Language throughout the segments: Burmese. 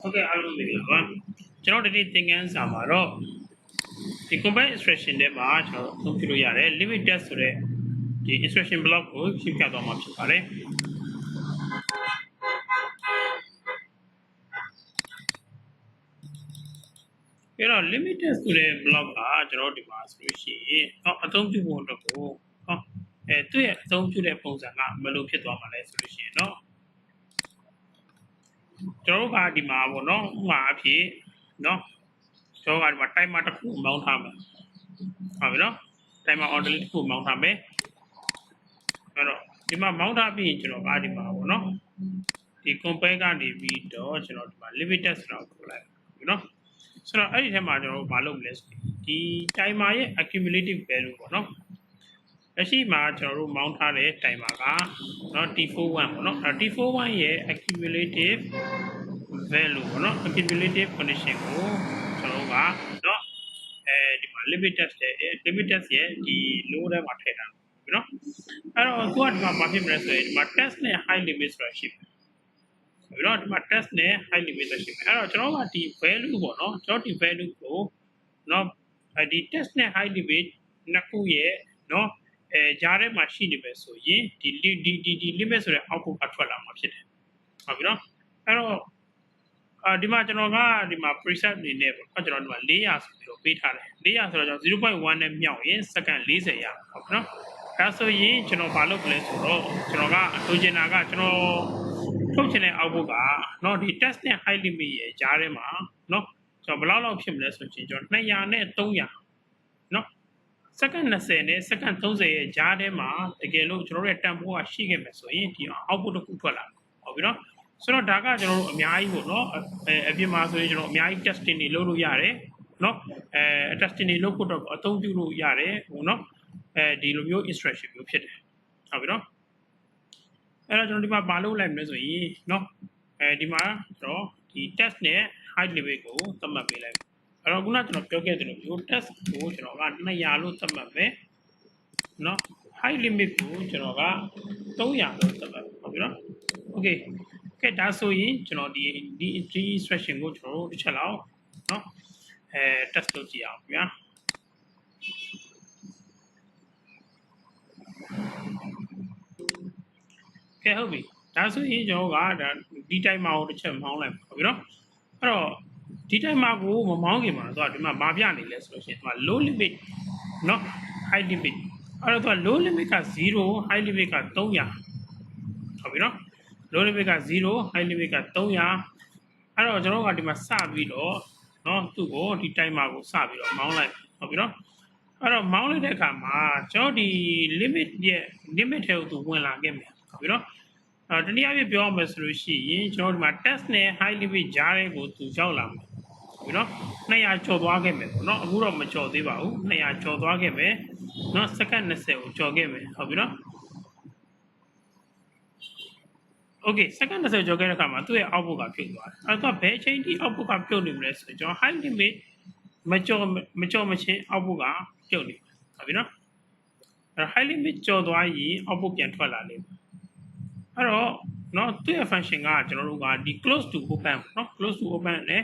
ဟုတ်ကဲ့အားလုံးမင်္ဂလာပါကျွန်တော်ဒီနေ့သင်ခန်းစာမှာတော့ဒီ combine instruction ထဲမှာကျွန်တော်သုံးပြလို့ရတယ် limit test ဆိုတဲ့ဒီ instruction block ကိုရှင်းပြသွားမှာဖြစ်ပါတယ်အဲ့တော့ limit test ဆိုတဲ့ block ကကျွန်တော်ဒီမှာဆိုလို့ရှိရင်ဟောအသုံးပြုဖို့အတွက်ကိုဟောအဲသူ့ရဲ့အသုံးပြုတဲ့ပုံစံကဘယ်လိုဖြစ်သွားမှာလဲဆိုလို့ရှိရင်เนาะ ကျွန်တော်တို့ကဒီမှာပေါ့နော်ဥပမာအဖြစ်နော်ကျွန်တော်ကဒီမှာ timer တစ်ခုမောင်းထားမယ်ဟုတ်ပြီနော် timer order တစ်ခုမောင်းထားမယ်အဲ့တော့ဒီမှာမောင်းထားပြီးရင်ကျွန်တော်ကဒီမှာပေါ့နော်ဒီ compare ကနေပြီးတော့ကျွန်တော်ဒီမှာ limited ဆိုတာကိုပို့လိုက်ပြီနော်ဆိုတော့အဲ့ဒီထဲမှာကျွန်တော်တို့မလုပ်မလဲဆိုရင်ဒီ timer ရဲ့ accumulative value ပေါ့နော် အရှိမှာကျွန်တော်တို့မောင်းထားတဲ့ timer ကเนาะ T41 ပေါ့နော်အဲ T41 ရဲ့ accumulative value ပေါ့နော် accumulative condition ကိုကျွန်တော်တို့ကเนาะအဲဒီမှာ limit test ရဲ့ limit test ရဲ့ဒီ low ထဲမှာထည့်ထားတယ်နော်အဲ့တော့သူကဒီမှာမဖြစ်မလဲဆိုရင်ဒီမှာ test နဲ့ high limit ဆိုတာရှိတယ်ပြီးတော့ဒီမှာ test နဲ့ high limit ဆိုတာရှိတယ်အဲ့တော့ကျွန်တော်ကဒီ value ပေါ့နော်ကျွန်တော်ဒီ value ကိုเนาะအဲဒီ test နဲ့ high limit နှစ်ခုရဲ့เนาะ အဲကြားထဲမှာရှိနေပဲဆိုရင်ဒီဒီဒီဒီ limit ဆိုတဲ့ output ကထွက်လာမှာဖြစ်တယ်ဟုတ်ပြီနော်အဲ့တော့အာဒီမှာကျွန်တော်ကဒီမှာ preset အနေနဲ့ပေါ့ကျွန်တော်ဒီမှာ400ဆိုပြီးတော့ပေးထားတယ်400ဆိုတော့ကျွန်တော်0.1နဲ့မြောက်ရင်စက္ကန့်40ရဟုတ်ပြီနော်ဒါဆိုရင်ကျွန်တော်ဘာလုပ်ကလဲဆိုတော့ကျွန်တော်ကအထူးချင်တာကကျွန်တော်ထုတ်ချင်တဲ့ output ကเนาะဒီ test နဲ့ high limit ရဲ့ကြားထဲမှာเนาะကျွန်တော်ဘယ်လောက်လောက်ဖြစ်မလဲဆိုရင်ကျွန်တော်200နဲ့300เนาะ စက္ကန့်20နဲ့စက္ကန့်30ရဲ့ကြားထဲမှာတကယ်လို့ကျွန်တော်တို့ရဲ့တန်ဖိုးကရှိခဲ့မယ်ဆိုရင်ဒီ output တစ်ခုထွက်လာဟုတ်ပြီနော်ဆိုတော့ဒါကကျွန်တော်တို့အများကြီးပေါ့နော်အပြင်မှာဆိုရင်ကျွန်တော်အများကြီး testing တွေလုပ်လို့ရတယ်နော်အဲ testing တွေလုပ်ဖို့တော့အသုံးပြုလို့ရတယ်ဟိုနော်အဲဒီလိုမျိုး instruction မျိုးဖြစ်တယ်ဟုတ်ပြီနော်အဲ့တော့ကျွန်တော်ဒီမှာမလုပ်လိုက်မလဲဆိုရင်နော်အဲဒီမှာကျွန်တော်ဒီ test နဲ့ high level ကိုသတ်မှတ်ပေးလိုက် အဲ့တော့ခုနကျွန်တော်ပြောခဲ့တယ်လို့မျိုး test ကိုကျွန်တော်က200လို့သတ်မှတ်မယ်နော် high limit ကိုကျွန်တော်က300လို့သတ်မှတ်ဟုတ်ပြီနော် okay ကဲဒါဆိုရင်ကျွန်တော်ဒီဒီ ဒီ instruction ကိုကျွန်တော်တို့တစ်ချက်လောက်เนาะအဲ test လုပ်ကြည့်အောင်ဗျာကဲဟုတ်ပြီဒါဆိုရင်ကျွန်တော်ကဒါဒီ timer ကိုတစ်ချက်မောင်းလိုက်ပါပြီเนาะအဲ့တော့ ဒီ timer ကိုမမောင်းခင်မှာဆိုတော့ဒီမှာမပြနေလဲဆိုလို့ရှိရင်ဒီမှာ low limit เนาะ high limit အဲ့တော့သူက low limit က0 high limit က300ဟုတ်ပြီเนาะ low limit က0 high limit က300အဲ့တော့ကျွန်တော်ကဒီမှာစပြီးတော့เนาะသူ့ကိုဒီ timer ကိုစပြီးတော့မောင်းလိုက်ဟုတ်ပြီเนาะအဲ့တော့မောင်းလိုက်တဲ့အခါမှာကျွန်တော်ဒီ limit ရဲ့ limit ထဲကိုသူဝင်လာခဲ့မယ်ဟုတ်ပြီเนาะအဲ့တနည်းအားဖြင့်ပြောရမယ်ဆိုလို့ရှိရင်ကျွန်တော်ဒီမှာ test နဲ့ high limit ကြားတဲ့ကိုသူရောက်လာမ ယ်ဟုတ်ပြီเนาะ200ကျော်သွားခဲ့မယ်ပေါ့เนาะအခုတော့မကျော်သေးပါဘူး200ကျော်သွားခဲ့မယ်เนาะစက္ကန့်20ကိုကျော်ခဲ့မယ်ဟုတ်ပြီเนาะ okay second 20ကျော်ခဲ့တဲ့အခါမှာသူ့ရဲ့ output ကပြုတ်သွားတယ်အဲ့တော့ဘယ်အချိန်ထိ output ကပြုတ်နေမလဲဆိုတော့ကျွန်တော် high limit မကျော်မကျော်မချင်း output ကပြုတ်နေဟုတ်ပြီနော်အဲ့တော့ high limit ကျော်သွားရင် output ပြန်ထွက်လာလိမ့်မယ်အဲ့တော့နော်သူ့ရဲ့ function ကကျွန်တော်တို့ကဒီ close to open နော် close to open နဲ့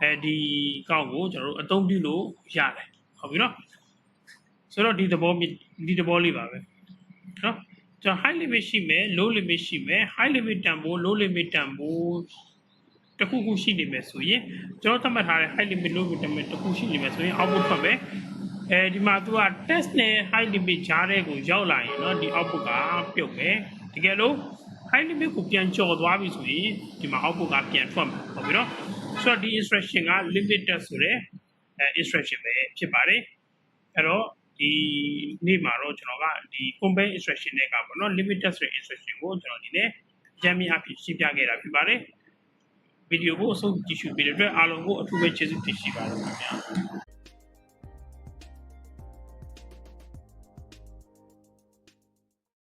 အဲဒီကောက်ကိုကျွန်တော်တို့အသုံးပြုလို့ရတယ်ဟုတ်ပြီနော်ဆိုတော့ဒီသဘောဒီသဘောလေးပါပဲနော် ကျွန်တော် high limit ရှိမယ် low limit ရှိမယ် high limit တန်ဖိုး low limit တန်ဖိုးတစ်ခုခုရှိနေမယ်ဆိုရင်ကျွန်တော်သတ်မှတ်ထားတဲ့ high limit low limit တန်ဖိုးတစ်ခုရှိနေမယ်ဆိုရင် output ထွက်မယ်အဲဒီမှာသူက test နဲ့ high limit ကြားတဲ့ကိုရောက်လာရင်เนาะဒီ output ကပြုတ်မယ်တကယ်လို့ high limit ကိုပြန်ကျော်သွားပြီဆိုရင်ဒီမှာ output ကပြန်ထွက်မှာဟုတ်ပြီเนาะ ဆိုတော့ဒီ instruction က limited ဆိုတဲ့အဲ instruction ပဲဖြစ်ပါတယ်အဲ့တော့ဒီနေ့မှာတော့ကျွန်တော်ကဒီ compare instruction တွေကပေါ့နော် limited ဆိုတဲ့ instruction ကိုကျွန်တော်ဒီနေ့ရမ်းမြအဖြစ်ရှင်းပြခဲ့တာဖြစ်ပါတယ်ဗီဒီယိုကိုအဆုံးကြည့်ရှုပေးတဲ့အတွက်အားလုံးကိုအထူးပဲကျေးဇူးတင်ရှိပါတယ်ခင်ဗျာ